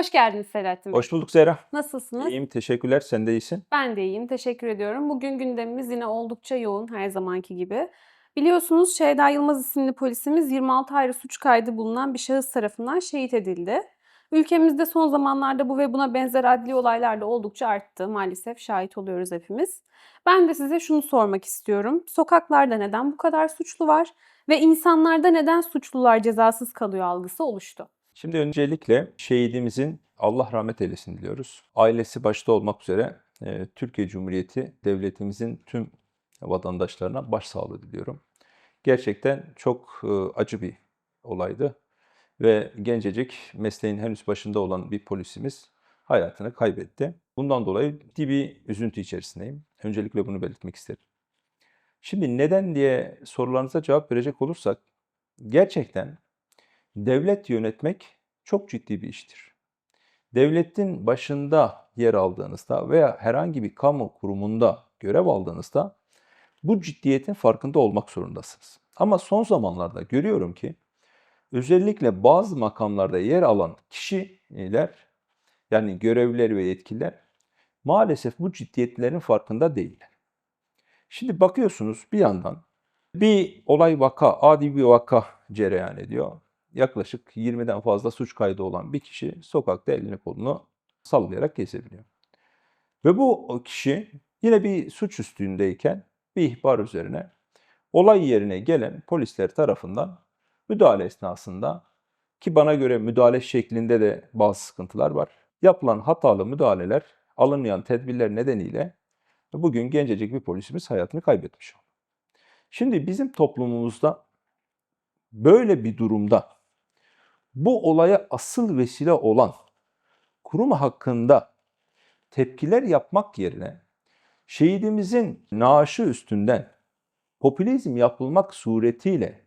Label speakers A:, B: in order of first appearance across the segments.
A: Hoş geldiniz Selahattin Bey.
B: Hoş bulduk Zehra.
A: Nasılsınız?
B: İyiyim, teşekkürler. Sen de iyisin.
A: Ben de iyiyim. Teşekkür ediyorum. Bugün gündemimiz yine oldukça yoğun her zamanki gibi. Biliyorsunuz Şeyda Yılmaz isimli polisimiz 26 ayrı suç kaydı bulunan bir şahıs tarafından şehit edildi. Ülkemizde son zamanlarda bu ve buna benzer adli olaylar da oldukça arttı. Maalesef şahit oluyoruz hepimiz. Ben de size şunu sormak istiyorum. Sokaklarda neden bu kadar suçlu var ve insanlarda neden suçlular cezasız kalıyor algısı oluştu?
B: Şimdi öncelikle şehidimizin Allah rahmet eylesin diliyoruz. Ailesi başta olmak üzere e, Türkiye Cumhuriyeti devletimizin tüm vatandaşlarına başsağlığı diliyorum. Gerçekten çok e, acı bir olaydı ve gencecik mesleğin henüz başında olan bir polisimiz hayatını kaybetti. Bundan dolayı ciddi bir üzüntü içerisindeyim. Öncelikle bunu belirtmek isterim. Şimdi neden diye sorularınıza cevap verecek olursak gerçekten devlet yönetmek çok ciddi bir iştir. Devletin başında yer aldığınızda veya herhangi bir kamu kurumunda görev aldığınızda bu ciddiyetin farkında olmak zorundasınız. Ama son zamanlarda görüyorum ki özellikle bazı makamlarda yer alan kişiler yani görevliler ve yetkililer maalesef bu ciddiyetlerin farkında değiller. Şimdi bakıyorsunuz bir yandan bir olay vaka, adi bir vaka cereyan ediyor. Yaklaşık 20'den fazla suç kaydı olan bir kişi sokakta elini kolunu sallayarak gezebiliyor. Ve bu kişi yine bir suç üstündeyken bir ihbar üzerine olay yerine gelen polisler tarafından müdahale esnasında ki bana göre müdahale şeklinde de bazı sıkıntılar var. Yapılan hatalı müdahaleler, alınmayan tedbirler nedeniyle bugün gencecik bir polisimiz hayatını kaybetmiş oldu. Şimdi bizim toplumumuzda böyle bir durumda bu olaya asıl vesile olan kurum hakkında tepkiler yapmak yerine şehidimizin naaşı üstünden popülizm yapılmak suretiyle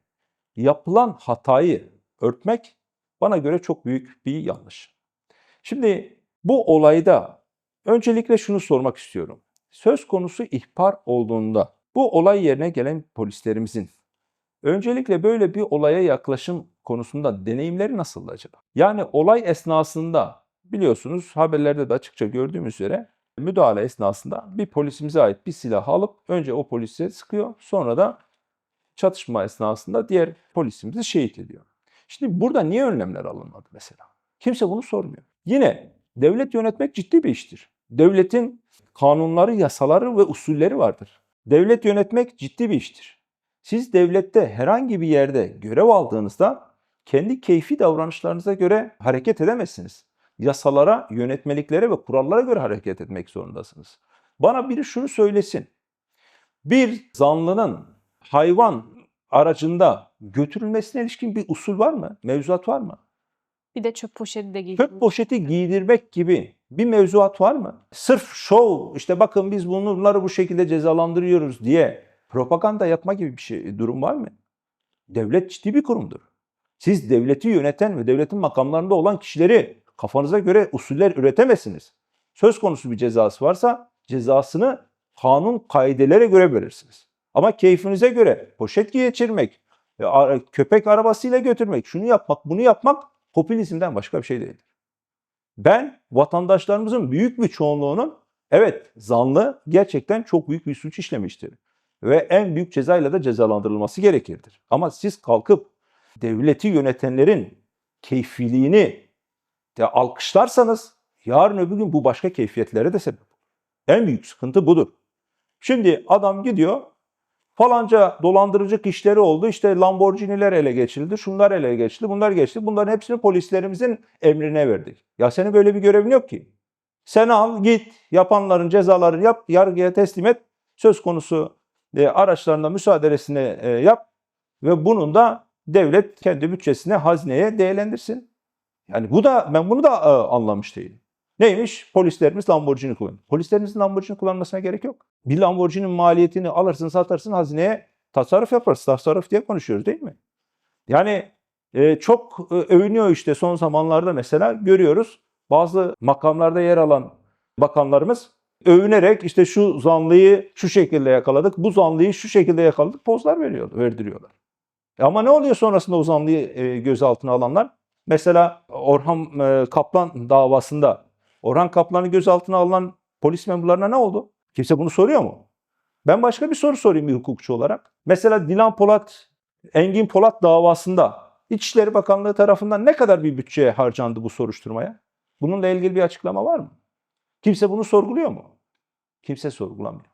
B: yapılan hatayı örtmek bana göre çok büyük bir yanlış. Şimdi bu olayda öncelikle şunu sormak istiyorum. Söz konusu ihbar olduğunda bu olay yerine gelen polislerimizin öncelikle böyle bir olaya yaklaşım konusunda deneyimleri nasıl acaba? Yani olay esnasında biliyorsunuz haberlerde de açıkça gördüğümüz üzere müdahale esnasında bir polisimize ait bir silah alıp önce o polise sıkıyor sonra da çatışma esnasında diğer polisimizi şehit ediyor. Şimdi burada niye önlemler alınmadı mesela? Kimse bunu sormuyor. Yine devlet yönetmek ciddi bir iştir. Devletin kanunları, yasaları ve usulleri vardır. Devlet yönetmek ciddi bir iştir. Siz devlette herhangi bir yerde görev aldığınızda kendi keyfi davranışlarınıza göre hareket edemezsiniz. Yasalara, yönetmeliklere ve kurallara göre hareket etmek zorundasınız. Bana biri şunu söylesin. Bir zanlının hayvan aracında götürülmesine ilişkin bir usul var mı? Mevzuat var mı?
A: Bir de çöp poşeti de giydim.
B: Çöp poşeti giydirmek gibi bir mevzuat var mı? Sırf şov, işte bakın biz bunları bu şekilde cezalandırıyoruz diye propaganda yapma gibi bir şey, durum var mı? Devlet ciddi bir kurumdur. Siz devleti yöneten ve devletin makamlarında olan kişileri kafanıza göre usuller üretemezsiniz. Söz konusu bir cezası varsa cezasını kanun kaidelere göre verirsiniz. Ama keyfinize göre poşet geçirmek, köpek arabasıyla götürmek, şunu yapmak, bunu yapmak popülizmden başka bir şey değildir. Ben vatandaşlarımızın büyük bir çoğunluğunun evet zanlı gerçekten çok büyük bir suç işlemiştir. Ve en büyük cezayla da cezalandırılması gerekirdir. Ama siz kalkıp devleti yönetenlerin keyfiliğini de alkışlarsanız yarın öbür gün bu başka keyfiyetlere de sebep olur. En büyük sıkıntı budur. Şimdi adam gidiyor falanca dolandırıcı işleri oldu. İşte Lamborghini'ler ele geçildi, şunlar ele geçti, bunlar geçti. Bunların hepsini polislerimizin emrine verdik. Ya senin böyle bir görevin yok ki. Sen al git yapanların cezalarını yap, yargıya teslim et. Söz konusu e, araçlarında müsaadelesini e, yap ve bunun da devlet kendi bütçesine, hazineye değerlendirsin. Yani bu da ben bunu da e, anlamış değilim. Neymiş? Polislerimiz Lamborghini kullanıyor. Polislerimizin Lamborghini kullanmasına gerek yok. Bir Lamborghini'nin maliyetini alırsın satarsın hazineye tasarruf yaparız. Tasarruf diye konuşuyoruz değil mi? Yani e, çok övünüyor işte son zamanlarda mesela görüyoruz. Bazı makamlarda yer alan bakanlarımız övünerek işte şu zanlıyı şu şekilde yakaladık, bu zanlıyı şu şekilde yakaladık pozlar veriyor, verdiriyorlar. E ama ne oluyor sonrasında o zanlıyı e, gözaltına alanlar? Mesela Orhan e, Kaplan davasında Orhan Kaplan'ı gözaltına alınan polis memurlarına ne oldu? Kimse bunu soruyor mu? Ben başka bir soru sorayım bir hukukçu olarak. Mesela Dilan Polat, Engin Polat davasında İçişleri Bakanlığı tarafından ne kadar bir bütçe harcandı bu soruşturmaya? Bununla ilgili bir açıklama var mı? Kimse bunu sorguluyor mu? Kimse sorgulamıyor.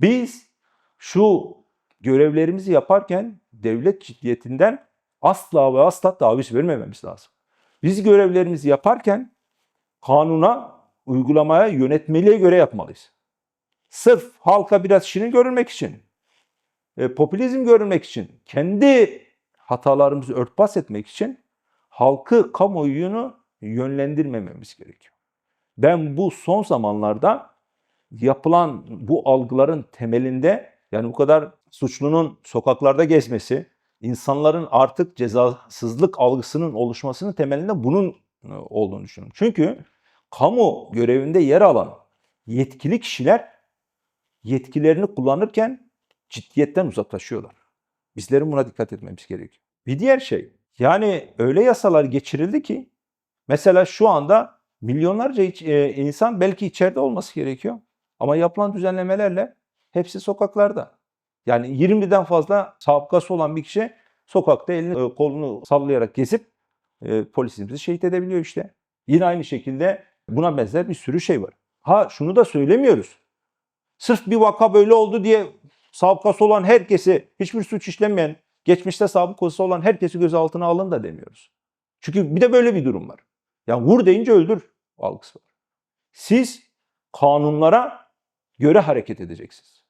B: Biz şu görevlerimizi yaparken devlet ciddiyetinden asla ve asla taviz vermememiz lazım. Biz görevlerimizi yaparken kanuna, uygulamaya, yönetmeliğe göre yapmalıyız. Sırf halka biraz şirin görünmek için, e, popülizm görünmek için, kendi hatalarımızı örtbas etmek için halkı, kamuoyunu yönlendirmememiz gerekiyor. Ben bu son zamanlarda yapılan bu algıların temelinde yani bu kadar suçlunun sokaklarda gezmesi, insanların artık cezasızlık algısının oluşmasının temelinde bunun e, olduğunu düşünüyorum. Çünkü kamu görevinde yer alan yetkili kişiler yetkilerini kullanırken ciddiyetten uzaklaşıyorlar. Bizlerin buna dikkat etmemiz gerekiyor. Bir diğer şey, yani öyle yasalar geçirildi ki mesela şu anda milyonlarca e, insan belki içeride olması gerekiyor. Ama yapılan düzenlemelerle hepsi sokaklarda. Yani 20'den fazla sabıkası olan bir kişi sokakta elini e, kolunu sallayarak gezip e, polisimizi şehit edebiliyor işte. Yine aynı şekilde buna benzer bir sürü şey var. Ha şunu da söylemiyoruz. Sırf bir vaka böyle oldu diye sabıkası olan herkesi, hiçbir suç işlemeyen, geçmişte sabıkası olan herkesi gözaltına alın da demiyoruz. Çünkü bir de böyle bir durum var. Yani vur deyince öldür algısı var. Siz kanunlara göre hareket edeceksiniz.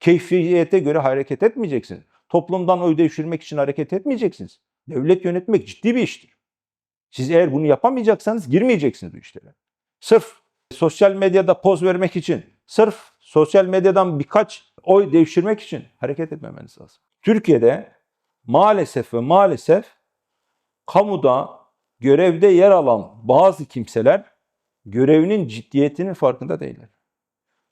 B: Keyfiyete göre hareket etmeyeceksiniz. Toplumdan oy devşirmek için hareket etmeyeceksiniz. Devlet yönetmek ciddi bir iştir. Siz eğer bunu yapamayacaksanız girmeyeceksiniz bu işlere. Sırf sosyal medyada poz vermek için, sırf sosyal medyadan birkaç oy devşirmek için hareket etmemeniz lazım. Türkiye'de maalesef ve maalesef kamuda görevde yer alan bazı kimseler görevinin ciddiyetinin farkında değiller.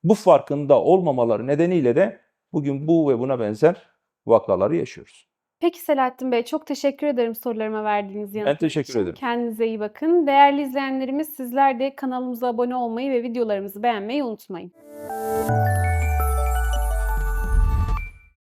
B: Bu farkında olmamaları nedeniyle de bugün bu ve buna benzer vakaları yaşıyoruz.
A: Peki Selahattin Bey çok teşekkür ederim sorularıma verdiğiniz yanıtlar
B: teşekkür
A: için.
B: ederim.
A: Kendinize iyi bakın. Değerli izleyenlerimiz sizler de kanalımıza abone olmayı ve videolarımızı beğenmeyi unutmayın.